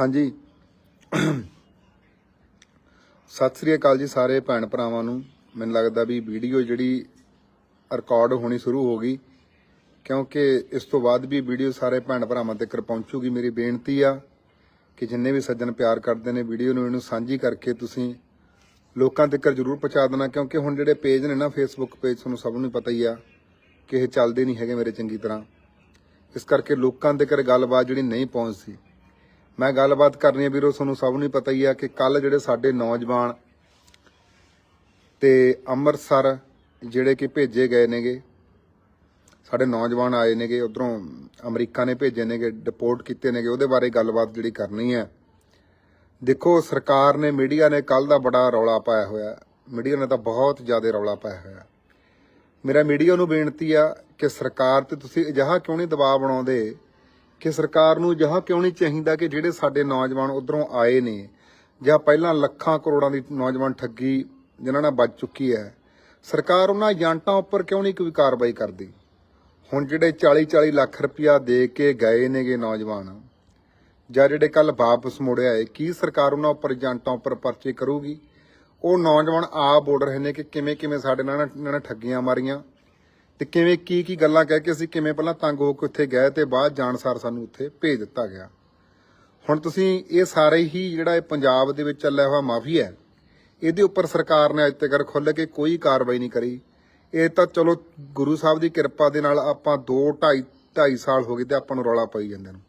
ਹਾਂਜੀ। ਸਤਿ ਸ੍ਰੀ ਅਕਾਲ ਜੀ ਸਾਰੇ ਭੈਣ ਭਰਾਵਾਂ ਨੂੰ। ਮੈਨੂੰ ਲੱਗਦਾ ਵੀ ਵੀਡੀਓ ਜਿਹੜੀ ਰਿਕਾਰਡ ਹੋਣੀ ਸ਼ੁਰੂ ਹੋ ਗਈ, ਕਿਉਂਕਿ ਇਸ ਤੋਂ ਬਾਅਦ ਵੀ ਵੀਡੀਓ ਸਾਰੇ ਭੈਣ ਭਰਾਵਾਂ ਤੱਕ ਪਹੁੰਚੂਗੀ ਮੇਰੀ ਬੇਨਤੀ ਆ ਕਿ ਜਿੰਨੇ ਵੀ ਸੱਜਣ ਪਿਆਰ ਕਰਦੇ ਨੇ ਵੀਡੀਓ ਨੂੰ ਇਹਨੂੰ ਸਾਂਝੀ ਕਰਕੇ ਤੁਸੀਂ ਲੋਕਾਂ ਤੱਕ ਜਰੂਰ ਪਹੁੰਚਾ ਦੇਣਾ, ਕਿਉਂਕਿ ਹੁਣ ਜਿਹੜੇ ਪੇਜ ਨੇ ਨਾ ਫੇਸਬੁੱਕ ਪੇਜ, ਤੁਹਾਨੂੰ ਸਭ ਨੂੰ ਪਤਾ ਹੀ ਆ ਕਿ ਇਹ ਚੱਲਦੇ ਨਹੀਂ ਹੈਗੇ ਮੇਰੇ ਚੰਗੀ ਤਰ੍ਹਾਂ। ਇਸ ਕਰਕੇ ਲੋਕਾਂ ਤੱਕ ਗੱਲਬਾਤ ਜਿਹੜੀ ਨਹੀਂ ਪਹੁੰਚਦੀ। ਮੈਂ ਗੱਲਬਾਤ ਕਰਨੀ ਹੈ ਵੀਰੋ, ਤੁਹਾਨੂੰ ਸਭ ਨੂੰ ਹੀ ਪਤਾ ਹੀ ਆ ਕਿ ਕੱਲ ਜਿਹੜੇ ਸਾਡੇ ਨੌਜਵਾਨ ਤੇ ਅੰਮ੍ਰਿਤਸਰ ਜਿਹੜੇ ਕਿ ਭੇਜੇ ਗਏ ਨੇਗੇ, ਸਾਡੇ ਨੌਜਵਾਨ ਆਏ ਨੇਗੇ, ਉਧਰੋਂ ਅਮਰੀਕਾ ਨੇ ਭੇਜੇ ਨੇਗੇ ਡਿਪੋਰਟ ਕੀਤੇ ਨੇਗੇ, ਉਹਦੇ ਬਾਰੇ ਗੱਲਬਾਤ ਜਿਹੜੀ ਕਰਨੀ ਹੈ। ਦੇਖੋ, ਸਰਕਾਰ ਨੇ, ਮੀਡੀਆ ਨੇ ਕੱਲ ਦਾ ਬੜਾ ਰੌਲਾ ਪਾਇਆ ਹੋਇਆ। ਮੀਡੀਆ ਨੇ ਤਾਂ ਬਹੁਤ ਜ਼ਿਆਦਾ ਰੌਲਾ ਪਾਇਆ ਹੋਇਆ। ਮੇਰਾ ਮੀਡੀਆ ਨੂੰ ਬੇਨਤੀ ਆ ਕਿ ਸਰਕਾਰ ਤੇ ਤੁਸੀਂ ਅਜਿਹਾ ਕਿਉਂ ਨਹੀਂ ਦਬਾਅ ਬਣਾਉਂਦੇ? ਕਿ ਸਰਕਾਰ ਨੂੰ ਅਜਿਹਾ ਕਿਉਂ ਨਹੀਂ ਚਾਹੀਦਾ ਕਿ ਜਿਹੜੇ ਸਾਡੇ ਨੌਜਵਾਨ ਉਧਰੋਂ ਆਏ ਨੇ ਜਾਂ ਪਹਿਲਾਂ ਲੱਖਾਂ ਕਰੋੜਾਂ ਦੀ ਨੌਜਵਾਨ ਠੱਗੀ ਜਿਨ੍ਹਾਂ ਨਾਲ ਬਚ ਚੁੱਕੀ ਹੈ, ਸਰਕਾਰ ਉਹਨਾਂ ਏਜੰਟਾਂ ਉੱਪਰ ਕਿਉਂ ਨਹੀਂ ਕੋਈ ਕਾਰਵਾਈ ਕਰਦੀ? ਹੁਣ ਜਿਹੜੇ 40 40 ਲੱਖ ਰੁਪਇਆ ਦੇ ਕੇ ਗਏ ਨੇਗੇ ਨੌਜਵਾਨ, ਜਾਂ ਜਿਹੜੇ ਕੱਲ ਵਾਪਸ ਮੁੜਿਆ ਆਏ ਕੀ ਸਰਕਾਰ ਉਹਨਾਂ ਉੱਪਰ ਏਜੰਟਾਂ ਉੱਪਰ ਪਰਚੇ ਕਰੂਗੀ? ਉਹ ਨੌਜਵਾਨ ਆਪ ਬੋਲ ਰਹੇ ਨੇ ਕਿ ਕਿਵੇਂ ਕਿਵੇਂ ਸਾਡੇ ਨਾਲ ਇਹਨਾਂ ਨੇ ਠੱਗੀਆਂ ਮਾਰੀਆਂ। ਤੇ ਕਿਵੇਂ ਕੀ ਕੀ ਗੱਲਾਂ ਕਹਿ ਕੇ ਅਸੀਂ ਕਿਵੇਂ ਪਹਿਲਾਂ ਤੰਗ ਹੋ ਕੇ ਉੱਥੇ ਗਏ ਤੇ ਬਾਅਦ ਜਾਣਸਾਰ ਸਾਨੂੰ ਉੱਥੇ ਭੇਜ ਦਿੱਤਾ ਗਿਆ। ਹੁਣ ਤੁਸੀਂ ਇਹ ਸਾਰੇ ਹੀ ਜਿਹੜਾ ਇਹ ਪੰਜਾਬ ਦੇ ਵਿੱਚ ਚੱਲਿਆ ਹੋਇਆ ਮਾਫੀਆ ਹੈ, ਇਹਦੇ ਉੱਪਰ ਸਰਕਾਰ ਨੇ ਅੱਜ ਤੱਕ ਖੁੱਲ੍ਹ ਕੇ ਕੋਈ ਕਾਰਵਾਈ ਨਹੀਂ ਕਰੀ। ਇਹ ਤਾਂ ਚਲੋ ਗੁਰੂ ਸਾਹਿਬ ਦੀ ਕਿਰਪਾ ਦੇ ਨਾਲ ਆਪਾਂ 2 2.5 2.5 ਸਾਲ ਹੋ ਗਏ ਤੇ ਆਪਾਂ ਨੂੰ ਰੌਲਾ ਪਾਈ ਜਾਂਦੇ ਨੂੰ।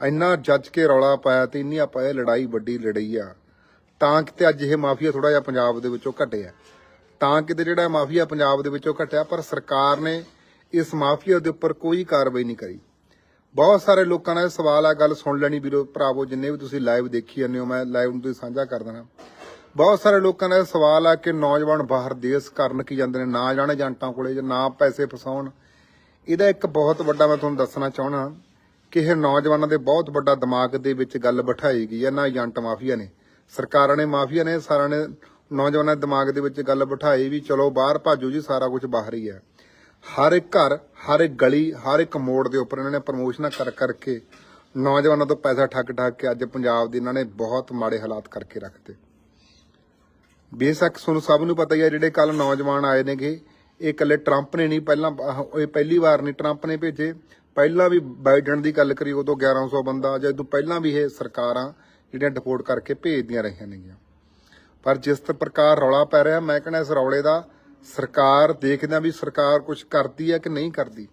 ਇੰਨਾ ਜੱਜ ਕੇ ਰੌਲਾ ਪਾਇਆ ਤੇ ਇੰਨੀ ਆਪਾਂ ਇਹ ਲੜਾਈ ਵੱਡੀ ਲੜਾਈ ਆ, ਤਾਂ ਕਿਤੇ ਅੱਜ ਇਹ ਮਾਫੀਆ ਥੋੜਾ ਜਿਹਾ ਪੰਜਾਬ ਦੇ ਵਿੱਚੋਂ ਘਟਿਆ ਤਾਂ ਕਿਤੇ ਜਿਹੜਾ ਮਾਫੀਆ ਪੰਜਾਬ ਦੇ ਵਿੱਚੋਂ ਘਟਿਆ, ਪਰ ਸਰਕਾਰ ਨੇ ਇਸ ਮਾਫੀਆ ਦੇ ਉੱਪਰ ਕੋਈ ਕਾਰਵਾਈ ਨਹੀਂ ਕਰੀ। ਬਹੁਤ ਸਾਰੇ ਲੋਕਾਂ ਦਾ ਇਹ ਸਵਾਲ ਆ, ਗੱਲ ਸੁਣ ਲੈਣੀ ਵੀਰੋ, ਭਰਾਵੋ, ਜਿੰਨੇ ਵੀ ਤੁਸੀਂ ਲਾਈਵ ਦੇਖੀ ਜਾਂਦੇ ਹੋ, ਮੈਂ ਲਾਈਵ ਨੂੰ ਤੁਸੀਂ ਸਾਂਝਾ ਕਰ ਦੇਣਾ ਬਹੁਤ ਸਾਰੇ ਲੋਕਾਂ ਦਾ ਇਹ ਸਵਾਲ ਆ ਕਿ ਨੌਜਵਾਨ ਬਾਹਰ ਦੇਸ਼ ਕਰਨ ਕੀ ਜਾਂਦੇ ਨੇ, ਨਾ ਜਾਣ ਏਜੰਟਾਂ ਕੋਲੇ ਜਾਂ ਨਾ ਪੈਸੇ ਫਸਾਉਣ। ਇਹਦਾ ਇੱਕ ਬਹੁਤ ਵੱਡਾ ਮੈਂ ਤੁਹਾਨੂੰ ਦੱਸਣਾ ਚਾਹਣਾ ਕਿ ਇਹ ਨੌਜਵਾਨਾਂ ਦੇ ਬਹੁਤ ਵੱਡਾ ਦਿਮਾਗ ਦੇ ਵਿੱਚ ਗੱਲ ਬਿਠਾਈ ਗਈ ਹੈ, ਨਾ ਏਜੰਟ ਮਾਫੀਆ ਨੇ। ਸਰਕਾਰਾਂ ਨੇ ਮਾਫੀਆ ਨੇ, ਸਾਰਿਆਂ ਨੇ ਨੌਜਵਾਨਾਂ ਦੇ ਦਿਮਾਗ ਦੇ ਵਿੱਚ ਗੱਲ ਬਿਠਾਈ ਵੀ ਚਲੋ ਬਾਹਰ ਭਾਜੋ ਜੀ, ਸਾਰਾ ਕੁਝ ਬਾਹਰ ਹੀ ਹੈ। ਹਰ ਇੱਕ ਘਰ, ਹਰ ਇੱਕ ਗਲੀ, ਹਰ ਇੱਕ ਮੋੜ ਦੇ ਉੱਪਰ ਇਹਨਾਂ ਨੇ ਪ੍ਰਮੋਸ਼ਨਾਂ ਕਰ ਕਰਕੇ ਨੌਜਵਾਨਾਂ ਤੋਂ ਪੈਸਾ ਠੱਗ ਠੱਗ ਕੇ ਅੱਜ ਪੰਜਾਬ ਦੇ ਇਹਨਾਂ ਨੇ ਬਹੁਤ ਮਾੜੇ ਹਾਲਾਤ ਕਰਕੇ ਰੱਖਤੇ ਬੇਸ਼ੱਕ ਤੁਹਾਨੂੰ ਸਭ ਨੂੰ ਪਤਾ ਹੀ ਹੈ ਜਿਹੜੇ ਕੱਲ ਨੌਜਵਾਨ ਆਏ ਨੇਗੇ, ਇਹ ਇਕੱਲੇ ਟਰੰਪ ਨੇ ਨਹੀਂ, ਪਹਿਲਾਂ ਇਹ ਪਹਿਲੀ ਵਾਰ ਨਹੀਂ ਟਰੰਪ ਨੇ ਭੇਜੇ। ਪਹਿਲਾਂ ਵੀ ਬਾਈਡਨ ਦੀ ਗੱਲ ਕਰੀ, ਉਦੋਂ 1100 ਬੰਦਾ ਜਾਂ ਤੋਂ ਪਹਿਲਾਂ ਵੀ ਇਹ ਸਰਕਾਰਾਂ ਜਿਹੜੀਆਂ ਡਿਪੋਰਟ ਕਰਕੇ ਭੇਜਦੀਆਂ ਰਹੀਆਂ ਨੇਗੀਆਂ। ਪਰ ਜਿਸ ਪ੍ਰਕਾਰ ਰੌਲਾ ਪੈ ਰਿਹਾ, ਮੈਂ ਕਹਿੰਦਾ ਇਸ ਰੌਲੇ ਦਾ ਸਰਕਾਰ ਦੇਖਦਾ ਵੀ ਸਰਕਾਰ ਕੁਝ ਕਰਦੀ ਹੈ ਕਿ ਨਹੀਂ ਕਰਦੀ?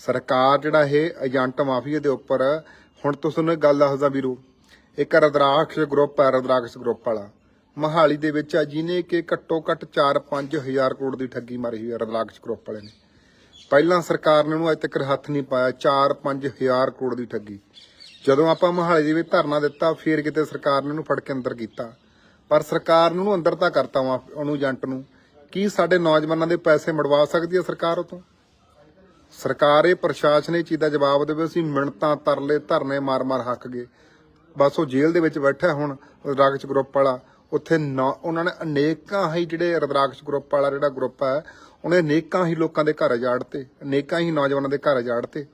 ਸਰਕਾਰ ਜਿਹੜਾ ਇਹ ਏਜੰਟ ਮਾਫੀਆ ਦੇ ਉੱਪਰ, ਹੁਣ ਤੁਸੀਂ ਨੂੰ ਇੱਕ ਗੱਲ ਦੱਸਦਾ ਵੀਰੋ, ਇੱਕ ਰਦਰਾਕਸ਼ ਗਰੁੱਪ ਹੈ ਰਦਰਾਕਸ਼ ਗਰੁੱਪ ਵਾਲਾ। ਮਹਾਲੀ ਦੇ ਵਿੱਚ ਆ ਜਿਹਨੇ ਕਿ ਘੱਟੋ ਘੱਟ 4-5 ਹਜ਼ਾਰ ਕਰੋੜ ਦੀ ਠੱਗੀ ਮਾਰੀ ਹੋਈ ਹੈ ਰਦਰਾਕਸ਼ ਗਰੁੱਪ ਵਾਲੇ ਨੇ। ਪਹਿਲਾਂ ਸਰਕਾਰ ਨੇ ਉਹਨੂੰ ਅੱਜ ਤੱਕ ਹੱਥ ਨਹੀਂ ਪਾਇਆ 4-5 ਹਜ਼ਾਰ ਕਰੋੜ ਦੀ ਠੱਗੀ। ਜਦੋਂ ਆਪਾਂ ਮਹਾਲੀ ਦੇ ਵਿੱਚ ਧਰਨਾ ਦਿੱਤਾ, ਫੇਰ ਕਿਤੇ ਸਰਕਾਰ ਨੇ ਉਹਨੂੰ ਫੜ ਕੇ ਅੰਦਰ ਕੀਤਾ। ਪਰ ਸਰਕਾਰ ਨੂੰ ਅੰਦਰ ਤਾਂ ਕਰਤਾ ਵਾ ਉਹਨੂੰ ਏਜੰਟ ਨੂੰ। ਕੀ ਸਾਡੇ ਨੌਜਵਾਨਾਂ ਦੇ ਪੈਸੇ ਮੜਵਾ ਸਕਦੀ ਹੈ ਸਰਕਾਰ ਉਤੋਂ ਸਰਕਾਰ ਇਹ ਪ੍ਰਸ਼ਾਸਨ ਇਹ ਚੀਜ਼ ਦਾ ਜਵਾਬ ਦੇਵੇ, ਅਸੀਂ ਮਿੰਟਾਂ ਤਰਲੇ ਧਰਨੇ ਮਾਰ-ਮਾਰ ਹੱਕ ਗਏ। ਬਸ ਉਹ ਜੇਲ੍ਹ ਦੇ ਵਿੱਚ ਬੈਠਾ ਹੁਣ ਰਦਰਾਕਸ਼ ਗਰੁੱਪ ਵਾਲਾ। ਉੱਥੇ ਨਾ- ਉਹਨਾਂ ਨੇ ਅਨੇਕਾਂ ਹੀ ਜਿਹੜੇ ਰਦਰਾਕਸ਼ ਗਰੁੱਪ ਵਾਲਾ ਜਿਹੜਾ ਗਰੁੱਪ ਹੈ, ਉਹਨੇ ਅਨੇਕਾਂ ਹੀ ਲੋਕਾਂ ਦੇ ਘਰ ਉਜਾੜਤੇ, ਅਨੇਕਾਂ ਹੀ ਨੌਜਵਾਨਾਂ ਦੇ ਘਰ ਉਜਾੜਤੇ।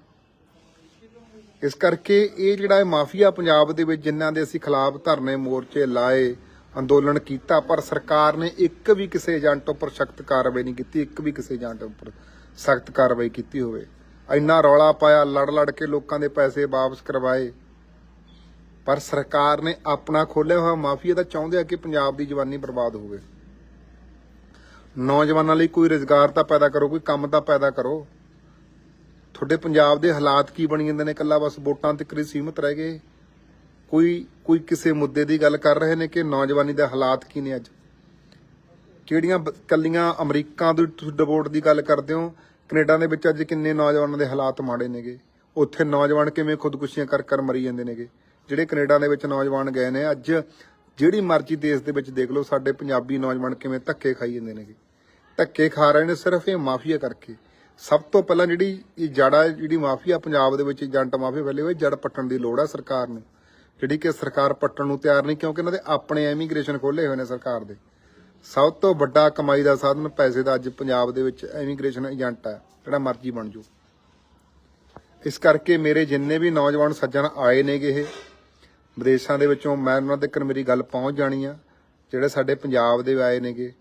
ਇਸ ਕਰਕੇ ਇਹ ਜਿਹੜਾ ਮਾਫੀਆ ਪੰਜਾਬ ਦੇ ਵਿੱਚ ਜਿਨ੍ਹਾਂ ਦੇ ਅਸੀਂ ਖਿਲਾਫ ਧਰਨੇ ਮੋਰਚੇ ਲਾਏ ਅੰਦੋਲਨ ਕੀਤਾ, ਪਰ ਸਰਕਾਰ ਨੇ ਇੱਕ ਵੀ ਕਿਸੇ ਏਜੰਟ ਉੱਪਰ ਸਖਤ ਕਾਰਵਾਈ ਨਹੀਂ ਕੀਤੀ, ਇੱਕ ਵੀ ਕਿਸੇ ਏਜੰਟ ਉੱਪਰ ਸਖਤ ਕਾਰਵਾਈ ਕੀਤੀ ਹੋਵੇ। ਇੰਨਾ ਰੌਲਾ ਪਾਇਆ ਲੜ ਲੜ ਕੇ ਲੋਕਾਂ ਦੇ ਪੈਸੇ ਵਾਪਸ ਕਰਵਾਏ। ਪਰ ਸਰਕਾਰ ਨੇ ਆਪਣਾ ਖੋਲਿਆ ਹੋਇਆ ਮਾਫੀਆ ਤਾਂ ਚਾਹੁੰਦੇ ਆ ਕਿ ਪੰਜਾਬ ਦੀ ਜਵਾਨੀ ਬਰਬਾਦ ਹੋਵੇ। ਨੌਜਵਾਨਾਂ ਲਈ ਕੋਈ ਰੋਜ਼ਗਾਰ ਤਾਂ ਪੈਦਾ ਕਰੋ, ਕੋਈ ਕੰਮ ਤਾਂ ਪੈਦਾ ਕਰੋ। ਤੁਹਾਡੇ ਪੰਜਾਬ ਦੇ ਹਾਲਾਤ ਕੀ ਬਣੀ ਜਾਂਦੇ ਨੇ? ਕੱਲਾ ਬਸ ਵੋਟਾਂ ਤੱਕ ਹੀ ਸੀਮਤ ਰਹਿ ਗਏ। ਕੋਈ ਕੋਈ ਕਿਸੇ ਮੁੱਦੇ ਦੀ ਗੱਲ ਕਰ ਰਹੇ ਨੇ ਕਿ ਨੌਜਵਾਨੀ ਦੇ ਹਾਲਾਤ ਕੀ ਨੇ ਅੱਜ? ਕਿਹੜੀਆਂ ਬ- ਕੱਲੀਆਂ ਅਮਰੀਕਾ ਦੀ ਡਿਪੋਰਟ ਦੀ ਗੱਲ ਕਰਦੇ ਹੋ? ਕੈਨੇਡਾ ਦੇ ਵਿੱਚ ਅੱਜ ਕਿੰਨੇ ਨੌਜਵਾਨਾਂ ਦੇ ਹਾਲਾਤ ਮਾੜੇ ਨੇਗੇ? ਉੱਥੇ ਨੌਜਵਾਨ ਕਿਵੇਂ ਖੁਦਕੁਸ਼ੀਆਂ ਕਰ ਕਰ ਮਰੀ ਜਾਂਦੇ ਨੇਗੇ? ਜਿਹੜੇ ਕੈਨੇਡਾ ਦੇ ਵਿੱਚ ਨੌਜਵਾਨ ਗਏ ਨੇ, ਅੱਜ ਜਿਹੜੀ ਮਰਜ਼ੀ ਦੇਸ਼ ਦੇ ਵਿੱਚ ਦੇਖ ਲਓ, ਸਾਡੇ ਪੰਜਾਬੀ ਨੌਜਵਾਨ ਕਿਵੇਂ ਧੱਕੇ ਖਾਈ ਜਾਂਦੇ ਨੇਗੇ? ਧੱਕੇ ਖਾ ਰਹੇ ਨੇ ਸਿਰਫ ਇਹ ਮਾਫੀਆ ਕਰਕੇ। ਸਭ ਤੋਂ ਪਹਿਲਾਂ ਜਿਹੜੀ ਇਹ ਜੜਾ ਜਿਹੜੀ ਮਾਫੀਆ ਪੰਜਾਬ ਦੇ ਵਿੱਚ ਏਜੰਟ ਮਾਫੀਆ ਫੈਲੇ ਹੋਏ ਜੜ ਪੱਟਣ ਦੀ ਲੋੜ ਹੈ ਸਰਕਾਰ ਨੂੰ। ਜਿਹੜੀ ਕਿ ਸਰਕਾਰ ਪੱਟਣ ਨੂੰ ਤਿਆਰ ਨਹੀਂ, ਕਿਉਂਕਿ ਇਹਨਾਂ ਦੇ ਆਪਣੇ ਇਮੀਗ੍ਰੇਸ਼ਨ ਖੋਲੇ ਹੋਏ ਨੇ ਸਰਕਾਰ ਦੇ। ਸਭ ਤੋਂ ਵੱਡਾ ਕਮਾਈ ਦਾ ਸਾਧਨ ਪੈਸੇ ਦਾ, ਅੱਜ ਪੰਜਾਬ ਦੇ ਵਿੱਚ ਇਮੀਗ੍ਰੇਸ਼ਨ ਏਜੰਟ ਹੈ, ਜਿਹੜਾ ਮਰਜ਼ੀ ਬਣ ਜੂ ਇਸ ਕਰਕੇ ਮੇਰੇ ਜਿੰਨੇ ਵੀ ਨੌਜਵਾਨ ਸੱਜਣ ਆਏ ਨੇਗੇ ਇਹ, ਵਿਦੇਸ਼ਾਂ ਦੇ ਵਿੱਚੋਂ ਮੈਂ ਉਹਨਾਂ ਤੱਕ ਮੇਰੀ ਗੱਲ ਪਹੁੰਚ ਜਾਣੀ ਆ, ਜਿਹੜੇ ਸਾਡੇ ਪੰਜਾਬ ਦੇ ਆਏ ਨੇਗੇ,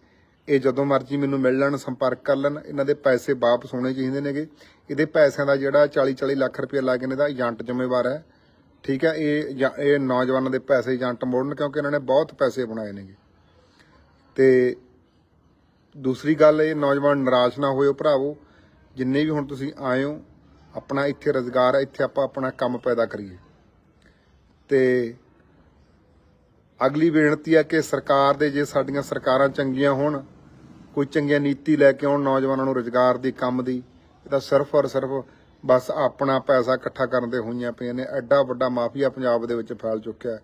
ਇਹ ਜਦੋਂ ਮਰਜ਼ੀ ਮੈਨੂੰ ਮਿਲ ਲੈਣ, ਸੰਪਰਕ ਕਰ ਲੈਣ, ਇਹਨਾਂ ਦੇ ਪੈਸੇ ਵਾਪਸ ਹੋਣੇ ਚਾਹੀਦੇ ਨੇਗੇ। ਇਹਦੇ ਪੈਸਿਆਂ ਦਾ ਜਿਹੜਾ 40 40 ਲੱਖ ਰੁਪਏ ਲੱਗ ਨੇ ਦਾ ਏਜੰਟ ਜ਼ਿੰਮੇਵਾਰ ਹੈ ਠੀਕ ਹੈ, ਇਹ ਜਾਂ- ਇਹ ਨੌਜਵਾਨਾਂ ਦੇ ਪੈਸੇ ਏਜੰਟ ਮੋੜਨ, ਕਿਉਂਕਿ ਇਹਨਾਂ ਨੇ ਬਹੁਤ ਪੈਸੇ ਬਣਾਏ ਨੇਗੇ। ਤੇ ਦੂਸਰੀ ਗੱਲ, ਇਹ ਨੌਜਵਾਨ ਨਿਰਾਸ਼ ਨਾ ਹੋਇਓ ਭਰਾਵੋ। ਜਿੰਨੇ ਵੀ ਹੁਣ ਤੁਸੀਂ ਆਏ ਹੋ, ਆਪਣਾ ਇੱਥੇ ਰੋਜ਼ਗਾਰ ਹੈ, ਇੱਥੇ ਆਪਾਂ ਆਪਣਾ ਕੰਮ ਪੈਦਾ ਕਰੀਏ। ਤੇ ਅਗਲੀ ਬੇਨਤੀ ਹੈ ਕਿ ਸਰਕਾਰ ਦੇ ਜੇ ਸਾਡੀਆਂ ਸਰਕਾਰਾਂ ਚੰਗੀਆਂ ਹੋਣ, ਕੋਈ ਚੰਗੀਆਂ ਨੀਤੀ ਲੈ ਕੇ ਆਉਣ ਨੌਜਵਾਨਾਂ ਨੂੰ ਰੋਜ਼ਗਾਰ ਦੀ ਕੰਮ ਦੀ, ਇਹ ਤਾਂ ਸਿਰਫ ਔਰ ਸਿਰਫ ਬਸ ਆਪਣਾ ਪੈਸਾ ਇਕੱਠਾ ਕਰਨ ਦੇ ਹੋਈਆਂ ਪਈਆਂ ਨੇ। ਐਡਾ ਵੱਡਾ ਮਾਫੀਆ ਪੰਜਾਬ ਦੇ ਵਿੱਚ ਫੈਲ ਚੁੱਕਿਆ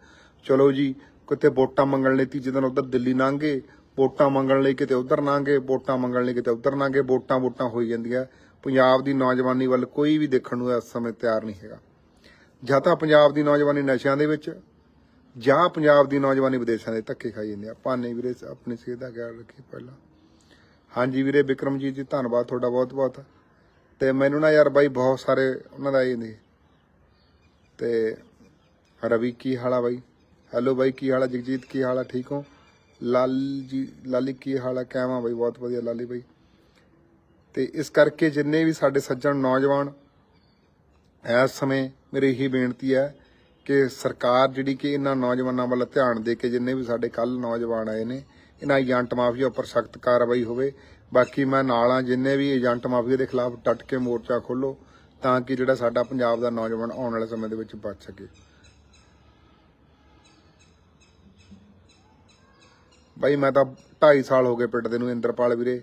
ਚਲੋ ਜੀ, ਕਿਤੇ ਵੋਟਾਂ ਮੰਗਣ ਲਈ ਤੀਜੇ ਦਿਨ ਉਧਰ ਦਿੱਲੀ ਲੰਘੇ, ਵੋਟਾਂ ਮੰਗਣ ਲਈ ਕਿਤੇ ਉਧਰ ਲੰਘੇ, ਵੋਟਾਂ ਮੰਗਣ ਲਈ ਕਿਤੇ ਉਧਰ ਲੰਘੇ, ਵੋਟਾਂ ਵੋਟਾਂ ਹੋਈ ਜਾਂਦੀਆਂ ਪੰਜਾਬ ਦੀ ਨੌਜਵਾਨੀ ਵੱਲ ਕੋਈ ਵੀ ਦੇਖਣ ਨੂੰ ਇਸ ਸਮੇਂ ਤਿਆਰ ਨਹੀਂ ਹੈਗਾ। ਜਾਂ ਤਾਂ ਪੰਜਾਬ ਦੀ ਨੌਜਵਾਨੀ ਨਸ਼ਿਆਂ ਦੇ ਵਿੱਚ, ਜਾਂ ਪੰਜਾਬ ਦੀ ਨੌਜਵਾਨੀ ਵਿਦੇਸ਼ਾਂ ਦੇ ਧੱਕੇ ਖਾਈ ਜਾਂਦੇ ਆ ਭਾਨੇ ਵੀਰੇ, ਆਪਣੀ ਸਿਹਤ ਦਾ ਖਿਆਲ ਰੱਖੀ ਪਹਿਲਾਂ। ਹਾਂਜੀ ਵੀਰੇ ਵਿਕਰਮਜੀਤ ਜੀ, ਧੰਨਵਾਦ ਤੁਹਾਡਾ ਬਹੁਤ ਬਹੁਤ ਤੇ ਮੈਨੂੰ ਨਾ ਯਾਰ ਬਾਈ ਬਹੁਤ ਸਾਰੇ ਉਹਨਾਂ ਦਾ ਇਹ ਨੇ ਤੇ ਰਵੀ ਕੀ ਹਾਲ ਆ ਬਾਈ? ਹੈਲੋ ਬਾਈ, ਕੀ ਹਾਲ ਆ? ਜਗਜੀਤ ਕੀ ਹਾਲ ਆ? ਠੀਕ ਹੋ? ਲਾਲ ਜੀ, ਲਾਲੀ ਕੀ ਹਾਲ ਆ? ਕਿਵੇਂ ਬਾਈ, ਬਹੁਤ ਵਧੀਆ ਲਾਲੀ ਬਾਈ। ਤੇ ਇਸ ਕਰਕੇ ਜਿੰਨੇ ਵੀ ਸਾਡੇ ਸੱਜਣ ਨੌਜਵਾਨ, ਇਸ ਸਮੇਂ ਮੇਰੀ ਇਹੀ ਬੇਨਤੀ ਹੈ ਕਿ ਸਰਕਾਰ ਜਿਹੜੀ ਕਿ ਇਹਨਾਂ ਨੌਜਵਾਨਾਂ ਵੱਲ ਧਿਆਨ ਦੇ ਕੇ ਜਿੰਨੇ ਵੀ ਸਾਡੇ ਕੱਲ ਨੌਜਵਾਨ ਆਏ ਨੇ, ਇਹਨਾਂ ਏਜੰਟ ਮਾਫੀਆ ਉੱਪਰ ਸਖਤ ਕਾਰਵਾਈ ਹੋਵੇ। ਬਾਕੀ ਮੈਂ ਨਾਲ ਆ, ਜਿੰਨੇ ਵੀ ਏਜੰਟ ਮਾਫੀਆ ਦੇ ਖਿਲਾਫ ਡਟ ਕੇ ਮੋਰਚਾ ਖੋਲੋ ਤਾਂ ਕਿ ਜਿਹੜਾ ਸਾਡਾ ਪੰਜਾਬ ਦਾ ਨੌਜਵਾਨ ਆਉਣ ਵਾਲੇ ਸਮੇਂ ਦੇ ਵਿੱਚ ਬਚ ਸਕੇ। ਬਾਈ, ਮੈਂ ਤਾਂ 2.5 ਸਾਲ ਹੋ ਗਏ ਪਿੰਡ ਦੇ ਨੂੰ, ਇੰਦਰਪਾਲ ਵੀਰੇ।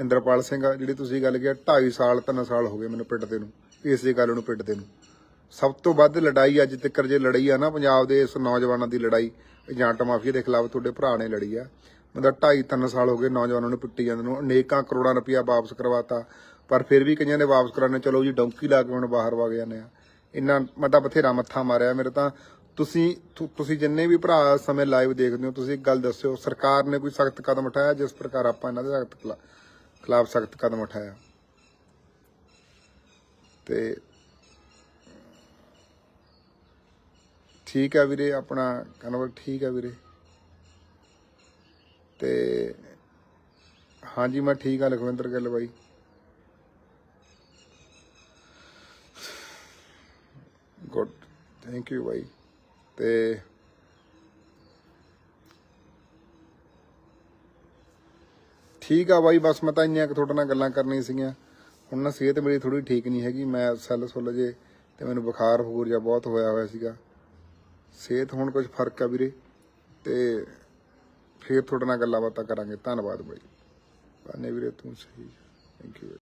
ਇੰਦਰਪਾਲ ਸਿੰਘ, ਜਿਹੜੀ ਤੁਸੀਂ ਗੱਲ ਕੀਤੀ 2.5 ਸਾਲ 3 ਸਾਲ ਹੋ ਗਏ ਮੈਨੂੰ ਪਿੰਡ ਦੇ ਨੂੰ, ਇਸੇ ਗੱਲ ਨੂੰ ਪਿੰਡ ਦੇ ਨੂੰ। ਸਭ ਤੋਂ ਵੱਧ ਲੜਾਈ ਅੱਜ ਤੱਕ ਜੇ ਲੜੀ ਆ ਨਾ ਪੰਜਾਬ ਦੇ ਇਸ ਨੌਜਵਾਨਾਂ ਦੀ ਲੜਾਈ, ਏਜੰਟ ਮਾਫੀਆ ਦੇ ਖਿਲਾਫ ਤੁਹਾਡੇ ਭਰਾ ਨੇ ਲੜੀ ਆ। ਮਤਲਬ 2.5 3 ਸਾਲ ਹੋ ਗਏ ਨੌਜਵਾਨਾਂ ਨੂੰ ਪਿੱਟੀ ਜਾਂਦੇ ਨੂੰ, ਅਨੇਕਾਂ ਕਰੋੜਾਂ ਰੁਪਇਆ ਵਾਪਸ ਕਰਵਾਤਾ। ਪਰ ਫਿਰ ਵੀ ਕਈਆਂ ਨੇ ਵਾਪਸ ਕਰਾਣੇ ਚਲੋ ਜੀ, ਡੌਂਕੀ ਲਾ ਕੇ ਹੁਣ ਬਾਹਰ ਵਗ ਜਾਂਦੇ ਆ। ਇੰਨਾ ਮੈਂ ਤਾਂ ਬਥੇਰਾ ਮੱਥਾ ਮਾਰਿਆ। ਮੇਰੇ ਤਾਂ ਤੁਸੀਂ ਤੁਸੀਂ ਜਿੰਨੇ ਵੀ ਭਰਾ ਇਸ ਸਮੇਂ ਲਾਈਵ ਦੇਖਦੇ ਹੋ, ਤੁਸੀਂ ਇੱਕ ਗੱਲ ਦੱਸਿਓ, ਸਰਕਾਰ ਨੇ ਕੋਈ ਸਖਤ ਕਦਮ ਉਠਾਇਆ? ਜਿਸ ਪ੍ਰਕਾਰ ਆਪਾਂ ਇਹਨਾਂ ਦੇ ਸਖਤ ਖਿਲਾਫ ਸਖਤ ਕਦਮ ਉਠਾਇਆ। ਤੇ ਠੀਕ ਹੈ ਵੀਰੇ, ਆਪਣਾ, ਕਨਵਰ ਠੀਕ ਹੈ ਵੀਰੇ। ਤੇ ਹਾਂਜੀ, ਮੈਂ ਠੀਕ ਆ ਲਖਵਿੰਦਰ ਗਿੱਲ ਬਾਈ। ਗੁੱਡ ਥੈਂਕ ਯੂ ਬਾਈ। ਤੇ ਠੀਕ ਆ ਬਾਈ, ਬਸ ਮੈਂ ਤਾਂ ਇੰਨੀਆਂ ਕੁ ਤੁਹਾਡੇ ਨਾਲ ਗੱਲਾਂ ਕਰਨੀਆਂ ਸੀਗੀਆਂ। ਹੁਣ ਨਾ ਸਿਹਤ ਮੇਰੀ ਥੋੜੀ ਠੀਕ ਨਹੀਂ ਹੈਗੀ, ਮੈਂ ਸੈੱਲ ਸੁੱਲ ਜੇ ਤੇ ਮੈਨੂੰ ਬੁਖਾਰ ਹੋਰ ਜਿਹਾ ਬਹੁਤ ਹੋਇਆ ਹੋਇਆ ਸੀਗਾ। ਸਿਹਤ ਹੁਣ ਕੁਝ ਫ਼ਰਕ ਆ ਵੀਰੇ। ਤੇ ਫੇਰ ਤੁਹਾਡੇ ਨਾਲ ਗੱਲਾਂ ਬਾਤਾਂ ਕਰਾਂਗੇ। ਧੰਨਵਾਦ ਬਾਈ। ਬਾਨੇ ਵੀਰੇ ਤੂੰ ਸਹੀ। Thank you